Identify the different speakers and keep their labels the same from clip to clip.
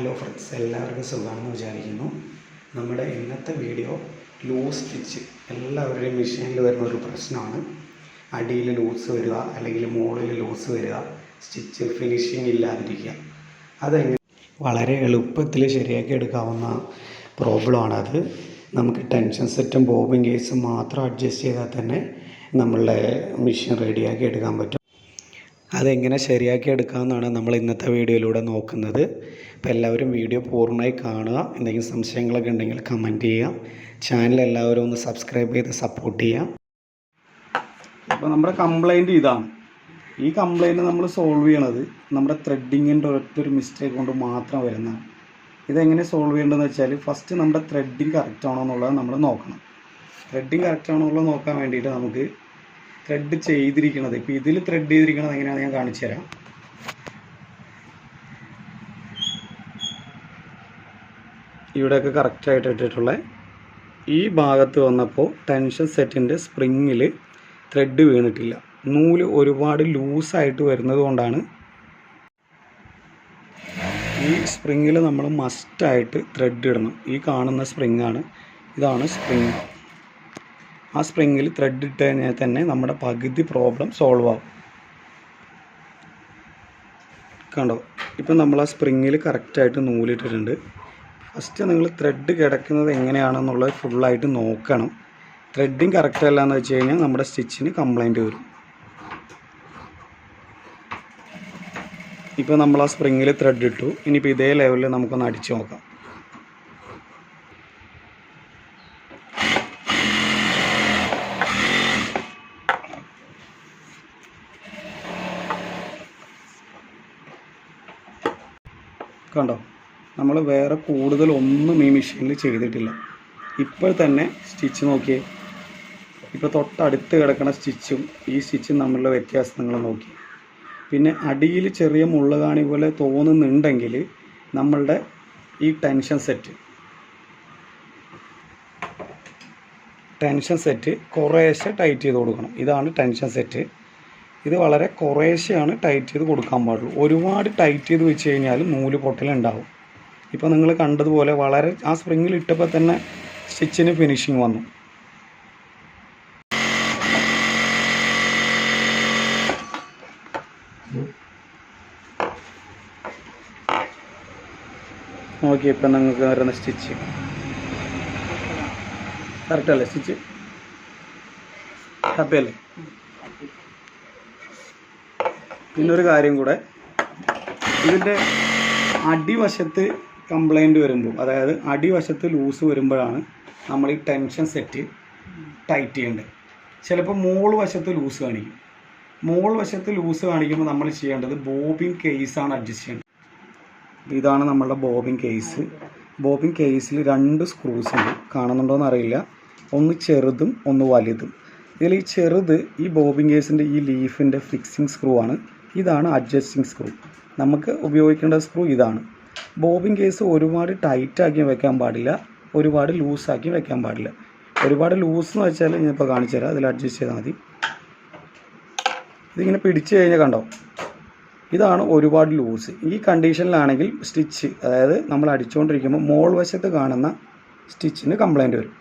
Speaker 1: Hello friends എല്ലാവർക്കും സുഖമാണെന്ന് വിചാരിക്കുന്നു. നമ്മുടെ ഇന്നത്തെ വീഡിയോ ലൂസ് സ്റ്റിച്ച് എല്ലാവരുടെയും മെഷീനിൽ വരുന്ന ഒരു പ്രശ്നമാണ്. അടിയിൽ ലൂസ് വരിക അല്ലെങ്കിൽ മുകളിൽ ലൂസ് വരിക സ്റ്റിച്ച് ഫിനിഷിങ് ഇല്ലാതിരിക്കുക. അതെങ്ങനെ? വളരെ എളുപ്പത്തിൽ ശരിയാക്കി എടുക്കാവുന്ന പ്രോബ്ലമാണത് നമുക്ക് ടെൻഷൻ സെറ്റും ബോബിൻ കേസും മാത്രം അഡ്ജസ്റ്റ് ചെയ്താൽ തന്നെ നമ്മളുടെ മെഷീൻ റെഡിയാക്കി എടുക്കാൻ പറ്റും. അതെങ്ങനെ ശരിയാക്കി എടുക്കാമെന്നാണ് നമ്മൾ ഇന്നത്തെ വീഡിയോയിലൂടെ നോക്കുന്നത്. അപ്പോൾ എല്ലാവരും വീഡിയോ പൂർണമായി കാണുക. എന്തെങ്കിലും സംശയങ്ങളൊക്കെ ഉണ്ടെങ്കിൽ കമന്റ് ചെയ്യുക. ചാനൽ എല്ലാവരും ഒന്ന് സബ്സ്ക്രൈബ് ചെയ്ത് സപ്പോർട്ട് ചെയ്യുക.
Speaker 2: അപ്പോൾ നമ്മുടെ കംപ്ലൈന്റ് ഇതാണ്. ഈ കംപ്ലൈന്റ് നമ്മൾ സോൾവ് ചെയ്യണത് നമ്മുടെ ത്രെഡിങ്ങിന്റെ ഒരൊറ്റൊരു മിസ്റ്റേക്ക് കൊണ്ട് മാത്രം വരുന്നതാണ്. ഇതെങ്ങനെ സോൾവ് ചെയ്യേണ്ടതെന്ന് വെച്ചാൽ ഫസ്റ്റ് നമ്മുടെ ത്രെഡിങ് കറക്റ്റ് ആണോ എന്നുള്ളത് നമ്മൾ നോക്കണം. ത്രെഡിങ് കറക്റ്റ് ആണോ എന്നുള്ളത് നോക്കാൻ വേണ്ടിയിട്ട് നമുക്ക് ത്രെഡ് ചെയ്തിരിക്കുന്നത് ഇപ്പോൾ ഇതിൽ ത്രെഡ് ചെയ്തിരിക്കുന്നത് എങ്ങനെയാണെന്ന് ഞാൻ കാണിച്ചു തരാം. ഇവിടെയൊക്കെ കറക്റ്റായിട്ട് ഇട്ടിട്ടുള്ള ഈ ഭാഗത്ത് വന്നപ്പോൾ ടെൻഷൻ സെറ്റിന്റെ സ്പ്രിങ്ങിൽ ത്രെഡ് വീണിട്ടില്ല. നൂൽ ഒരുപാട് ലൂസായിട്ട് വരുന്നത് കൊണ്ടാണ് ഈ സ്പ്രിങ്ങിൽ നമ്മൾ മസ്റ്റായിട്ട് ത്രെഡ് ഇടണം. ഈ കാണുന്ന സ്പ്രിങ്ങാണ് ഇതാണ് സ്പ്രിങ് ആ സ്പ്രിങ്ങിൽ ത്രെഡ് ഇട്ട് കഴിഞ്ഞാൽ തന്നെ നമ്മുടെ പകുതി പ്രോബ്ലം സോൾവ് ആവും. കണ്ടോ? ഇപ്പം നമ്മൾ ആ സ്പ്രിങ്ങിൽ കറക്റ്റായിട്ട് നൂലിട്ടിട്ടുണ്ട്. ഫസ്റ്റ് നിങ്ങൾ ത്രെഡ് കിടക്കുന്നത് എങ്ങനെയാണെന്നുള്ളത് ഫുള്ളായിട്ട് നോക്കണം. ത്രെഡിങ് കറക്റ്റ് അല്ല എന്ന് വെച്ച് കഴിഞ്ഞാൽ നമ്മുടെ സ്റ്റിച്ചിന് കംപ്ലൈന്റ് വരും. ഇപ്പോൾ നമ്മൾ ആ സ്പ്രിങ്ങിൽ ത്രെഡ് ഇട്ടു. ഇനിയിപ്പോൾ ഇതേ ലെവലിൽ നമുക്കൊന്ന് അടിച്ചു നോക്കാം. കണ്ടോ? നമ്മൾ വേറെ കൂടുതൽ ഒന്നും ഈ മെഷീനിൽ ചെയ്തിട്ടില്ല. ഇപ്പോൾ തന്നെ സ്റ്റിച്ച് നോക്കിയേ. ഇപ്പോൾ തൊട്ടടുത്ത് കിടക്കുന്ന സ്റ്റിച്ചും ഈ സ്റ്റിച്ചും തമ്മിലുള്ള വ്യത്യാസം നിങ്ങൾ നോക്കി. പിന്നെ അടിയിൽ ചെറിയ മുള്ള കാണി പോലെ തോന്നുന്നുണ്ടെങ്കിൽ നമ്മളുടെ ഈ ടെൻഷൻ സെറ്റ് ടെൻഷൻ സെറ്റ് കുറേശ്ശെ ടൈറ്റ് ചെയ്ത് കൊടുക്കണം. ഇതാണ് ടെൻഷൻ സെറ്റ് ഇത് വളരെ കുറേശ്ശെയാണ് ടൈറ്റ് ചെയ്ത് കൊടുക്കാൻ പാടുള്ളൂ. ഒരുപാട് ടൈറ്റ് ചെയ്ത് വെച്ച് കഴിഞ്ഞാൽ നൂൽ പൊട്ടലുണ്ടാവും. ഇപ്പോൾ നിങ്ങൾ കണ്ടതുപോലെ വളരെ ആ സ്പ്രിങ്ങിൽ ഇട്ടപ്പോൾ തന്നെ സ്റ്റിച്ചിന് ഫിനിഷിങ് വന്നു. നോക്കി ഇപ്പം നിങ്ങൾക്ക് വരുന്ന സ്റ്റിച്ച്. കറക്റ്റല്ലേ സ്റ്റിച്ച്? ഹാപ്പി അല്ലേ? പിന്നെ ഒരു കാര്യം കൂടെ. ഇതിന്റെ അടിവശത്ത് കംപ്ലൈന്റ് വരുമ്പോൾ അതായത് അടിവശത്ത് ലൂസ് വരുമ്പോഴാണ് നമ്മൾ ഈ ടെൻഷൻ സെറ്റ് ടൈറ്റ് ചെയ്യേണ്ടത്. ചിലപ്പോൾ മോൾ വശത്ത് ലൂസ് കാണിക്കും. മോൾ വശത്ത് ലൂസ് കാണിക്കുമ്പോൾ നമ്മൾ ചെയ്യേണ്ടത് ബോബിൻ കേസാണ് അഡ്ജസ്റ്റ് ചെയ്യേണ്ടത്. ഇതാണ് നമ്മളുടെ ബോബിൻ കേസ് ബോബിൻ കേസിൽ രണ്ട് സ്ക്രൂസ് ഉണ്ട്. കാണുന്നുണ്ടോ എന്നറിയില്ല. ഒന്ന് ചെറുതും ഒന്ന് വലുതും. ഇതിൽ ഈ ചെറുത് ഈ ബോബിൻ കേസിന്റെ ഈ ലീഫിന്റെ ഫിക്സിങ് സ്ക്രൂ ആണ്. ഇതാണ് അഡ്ജസ്റ്റിംഗ് സ്ക്രൂ നമുക്ക് ഉപയോഗിക്കേണ്ട സ്ക്രൂ ഇതാണ്. ബോബിൻ കേസ് ഒരുപാട് ടൈറ്റാക്കി വെക്കാൻ പാടില്ല ഒരുപാട് ലൂസാക്കി വെക്കാൻ പാടില്ല. ഒരുപാട് ലൂസ് എന്ന് വെച്ചാൽ ഞാനിപ്പോൾ കാണിച്ചു തരാം അതിൽ അഡ്ജസ്റ്റ് ചെയ്താൽ മതി. ഇതിങ്ങനെ പിടിച്ചു കഴിഞ്ഞാൽ കണ്ടോ? ഇതാണ് ഒരുപാട് ലൂസ് ഈ കണ്ടീഷനിലാണെങ്കിൽ സ്റ്റിച്ച് അതായത് നമ്മൾ അടിച്ചുകൊണ്ടിരിക്കുമ്പോൾ മോൾ വശത്ത് കാണുന്ന സ്റ്റിച്ചിന് കംപ്ലൈന്റ് വരും.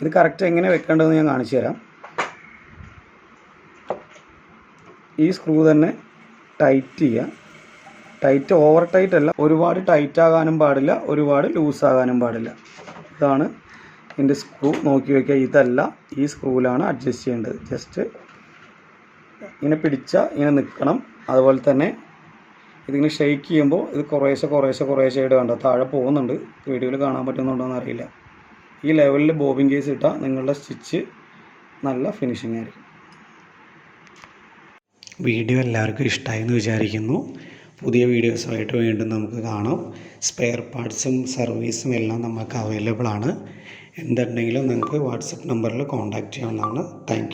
Speaker 2: ഇത് കറക്റ്റ് എങ്ങനെ വെക്കേണ്ടതെന്ന് ഞാൻ കാണിച്ചു തരാം. ഈ സ്ക്രൂ തന്നെ ടൈറ്റ് ചെയ്യുക. ടൈറ്റ് ഓവർ ടൈറ്റ് അല്ല ഒരുപാട് ടൈറ്റ് ആകാനും പാടില്ല ഒരുപാട് ലൂസ് ആകാനും പാടില്ല. ഇതാണ് ഇതിന്റെ സ്ക്രൂ നോക്കി വയ്ക്കുക ഇതല്ല ഈ സ്ക്രൂവിലാണ് അഡ്ജസ്റ്റ് ചെയ്യേണ്ടത്. ജസ്റ്റ് ഇങ്ങനെ പിടിച്ചാൽ ഇങ്ങനെ നിൽക്കണം അതുപോലെ തന്നെ ഇതിങ്ങനെ ഷെയ്ക്ക് ചെയ്യുമ്പോൾ ഇത് കുറേശ്ശെ കുറേശ്ശെ കുറേശ്ശെ ആയിട്ട് വേണ്ട താഴെ പോകുന്നുണ്ട്. വീഡിയോയിൽ കാണാൻ പറ്റുന്നുണ്ടോ എന്ന് അറിയില്ല. ഈ ലെവലിൽ ബോബിൻ കേസ് ഇട്ടാൽ നിങ്ങളുടെ സ്റ്റിച്ച് നല്ല ഫിനിഷിംഗ് ആയിരിക്കും.
Speaker 1: വീഡിയോ എല്ലാവർക്കും ഇഷ്ടമായി എന്ന് വിചാരിക്കുന്നു. പുതിയ വീഡിയോസുമായിട്ട് വീണ്ടും നമുക്ക് കാണാം. സ്പെയർ പാർട്സും സർവീസും എല്ലാം നമുക്ക് അവൈലബിൾ ആണ്. എന്തുണ്ടെങ്കിലും നിങ്ങൾക്ക് വാട്സപ്പ് നമ്പറിൽ കോൺടാക്റ്റ് ചെയ്യാവുന്നതാണ്. താങ്ക്